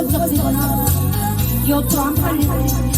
번쩍 지거나 기어도 안 팔리고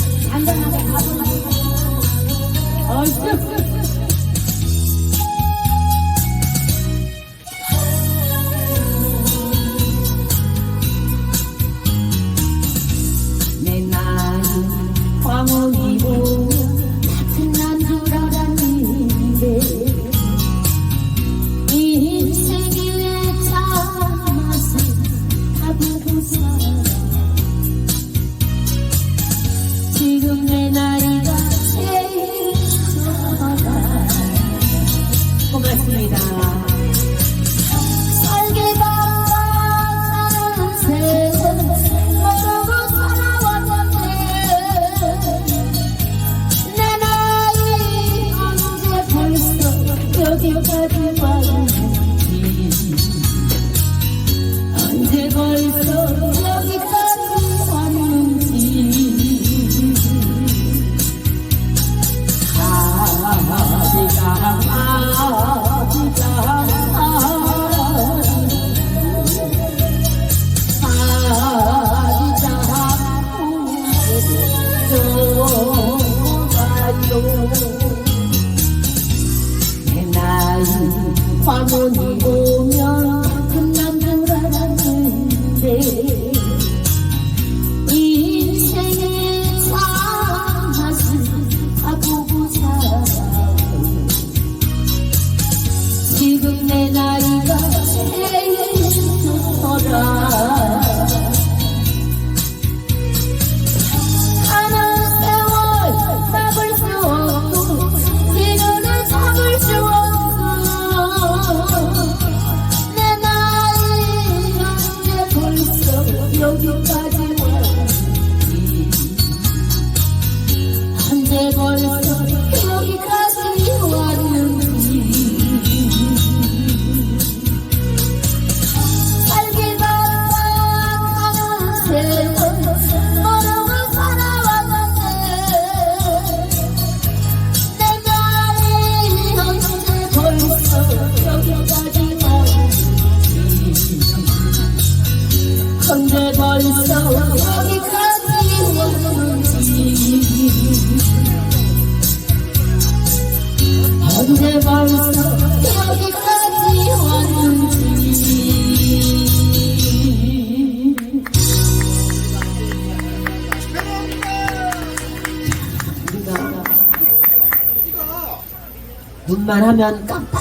눈만 하면 깜빡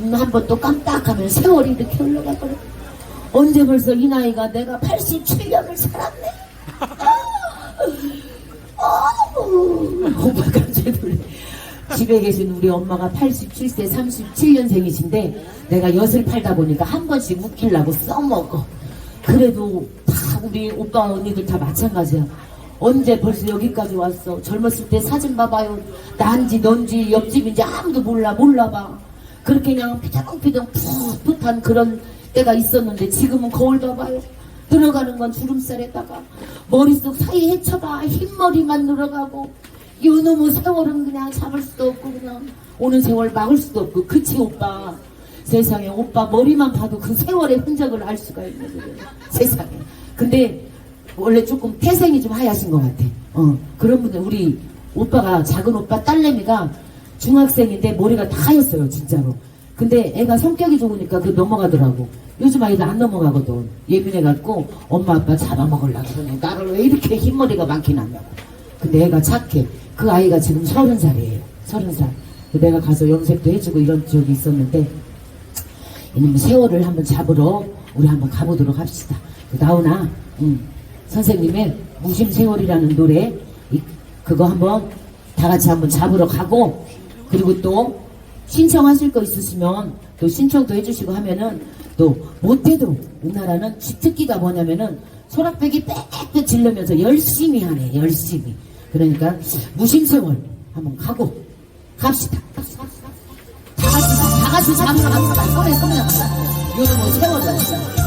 눈 한 번 또 깜빡하면 세월이 이렇게 흘러가거든 언제 벌써 이 나이가 내가 87년을 살았네? 어우 오빠 깜짝 놀래. 집에 계신 우리 엄마가 87세 37년생이신데 내가 엿을 팔다 보니까 한 번씩 웃기려고 써먹어. 그래도 다 우리 오빠 언니들 다 마찬가지야 언제 벌써 여기까지 왔어? 젊었을 때 사진 봐봐요. 난지 넌지 옆집인지 아무도 몰라 몰라봐. 그렇게 그냥 피덩피덩 풋풋한 그런 때가 있었는데 지금은 거울 봐봐요. 들어가는 건 주름살에다가 머릿속 사이 헤쳐봐. 흰머리만 늘어가고. 요놈의 세월은 그냥 잡을 수도 없고 그냥 오는 세월 막을 수도 없고. 그치 오빠? 세상에 오빠 머리만 봐도 그 세월의 흔적을 알 수가 있는 거예요 세상에. 근데 원래 조금 태생이 좀 하얗신 것 같아. 어 그런 분들 우리 오빠가 작은 오빠 딸내미가 중학생인데 머리가 다 하였어요 진짜로. 근데 애가 성격이 좋으니까 그 넘어가더라고. 요즘 아이들 안 넘어가거든. 예민해갖고 엄마 아빠 잡아먹으려고 그러네. 나를 왜 이렇게 흰머리가 많긴 하냐고. 근데 애가 착해. 그 아이가 지금 서른 살이에요. 서른 살. 내가 가서 염색도 해주고 이런 적이 있었는데 이놈 세월을 한번 잡으러 우리 한번 가보도록 합시다. 나오나 음, 선생님의 무심 세월이라는 노래 이- 그거 한번 다 같이 한번 잡으러 가고 그리고 또 신청하실 거 있으시면 또 신청도 해주시고 하면은 또 못해도 우리나라는 특기가 뭐냐면은 소락배기 빽빽 질르면서 열심히 하네 열심히. 그러니까 무심세월 한번 가고 갑시다. 다 같이 다 같이 잡으러 갑시다. 손에 손에 요즘 뭐 세월을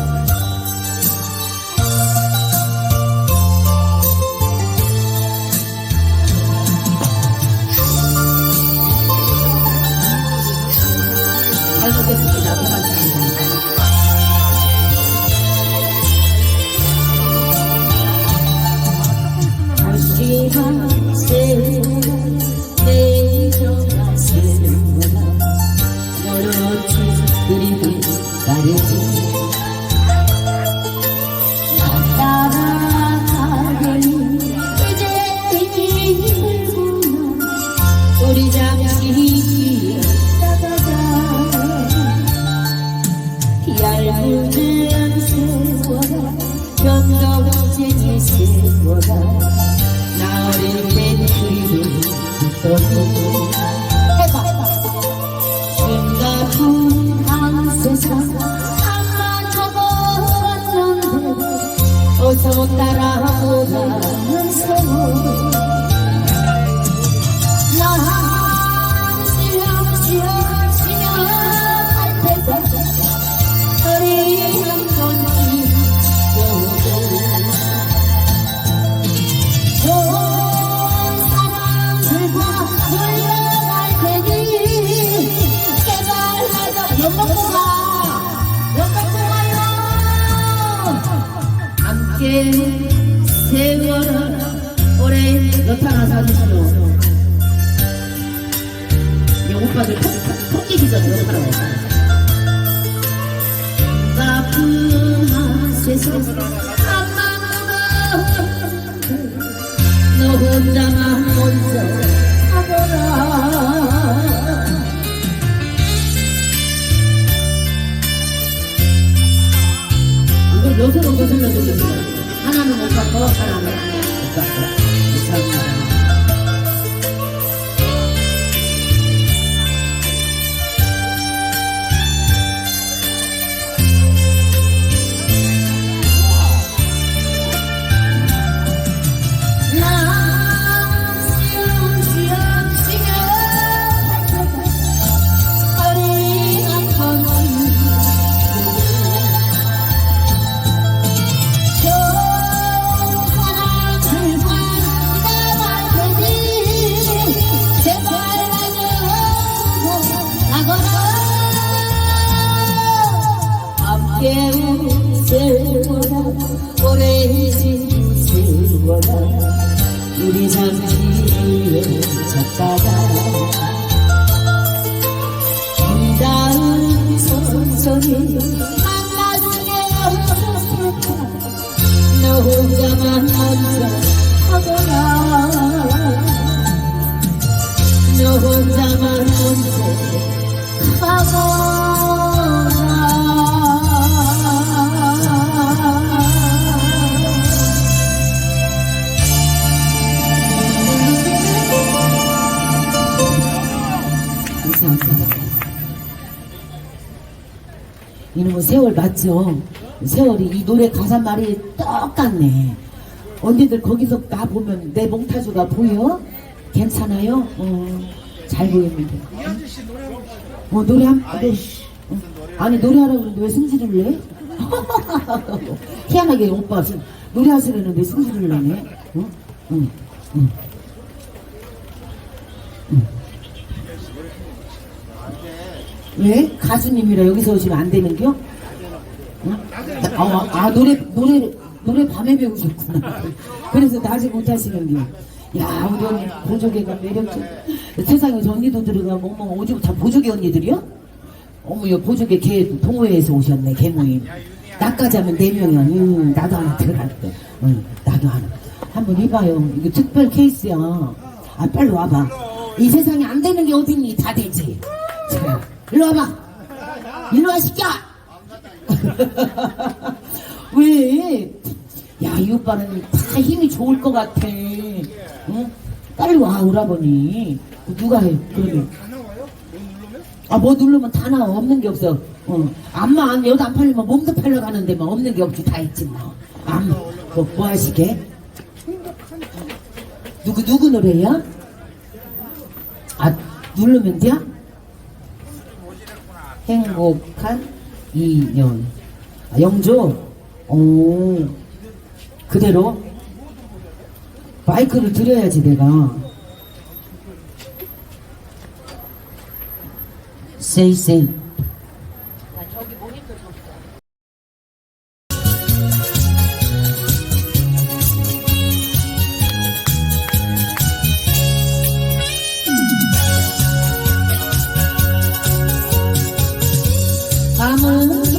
전에 이거 하라고. 나쁜 세상 너 혼자만 먼저 하거라 이걸 여섯로 거슬러 드리죠 하나는 못 받고 하나는 못 받고 오래 있을 거라 우리 다음 천천히 만나주게 너 혼자만 먼저 하거 이놈은 세월 맞죠? 세월이 이 노래 가사 말이 똑같네. 언니들 거기서 나 보면 내 몽타주가 보여? 괜찮아요? 어, 잘 보입니다. 어, 노래 한, 노래, 어, 아니, 노래하라고 그러는데 왜 승질을 내? 희한하게 오빠 노래하시려는데 승질을 내네? 응? 응, 응. 왜? 가수님이라 여기서 오시면 안 되는겨? 응? 아, 아, 노래, 노래, 노래 밤에 배우셨구나. 그래서 낮에 못 하시는겨. 야, 우리 언니 보조개가 매력적. 세상에 저 언니도 들어가, 멍멍 오죽 다 보조개 언니들이요? 어머, 여 보조개 개 동호회에서 오셨네, 개 모임. 나까지 하면 네 명이야. 음, 나도 하나 들어갈게. 응, 나도 하나. 한번 해봐요. 이거 특별 케이스야. 아, 빨리 와봐. 이 세상에 안 되는 게 어딨니? 다 되지. 자, 일로 와봐. 일로 와, 시끼야! 왜? 야, 이 오빠는 다 힘이 좋을 것 같아. 응? 빨리 와, 오라버니. 누가 해, 그러면. 아, 뭐 누르면 다 나와. 없는 게 없어. 어. 암만, 여기 안 팔리면 몸도 팔러 가는데 뭐 없는 게 없지. 다 있지, 뭐. 암, 뭐, 뭐 하시게? 누구, 누구 노래야? 아, 누르면 돼? 행복한 인연. 아, 영조? 오, 그대로? 마이크를 드려야지, 내가. 세이, 세이. 밤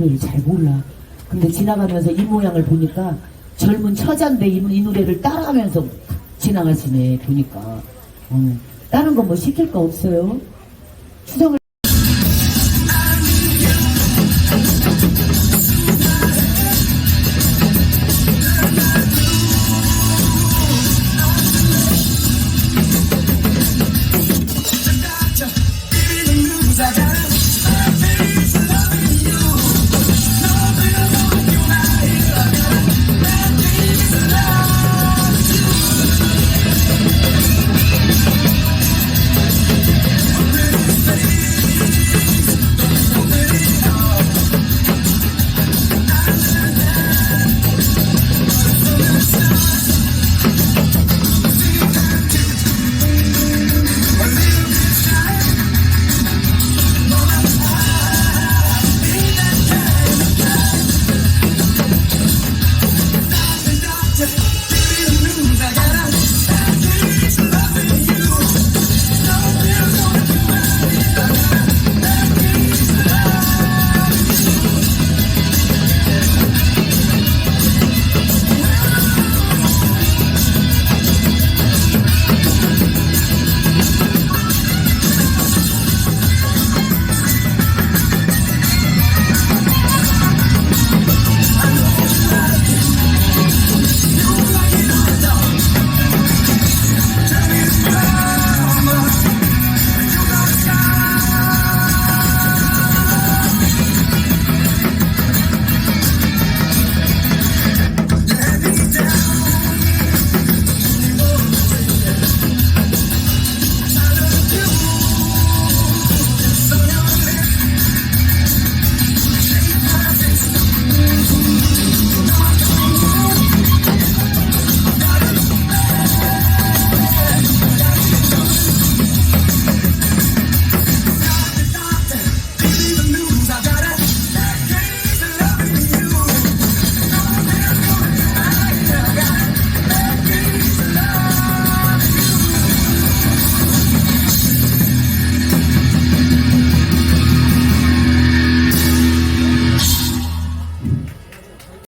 노래를 잘 몰라. 근데 지나가면서 이 모양을 보니까 젊은 처자인데 이, 이 노래를 따라가면서 지나가시네, 보니까. 음, 다른 거 뭐 시킬 거 없어요? 추석을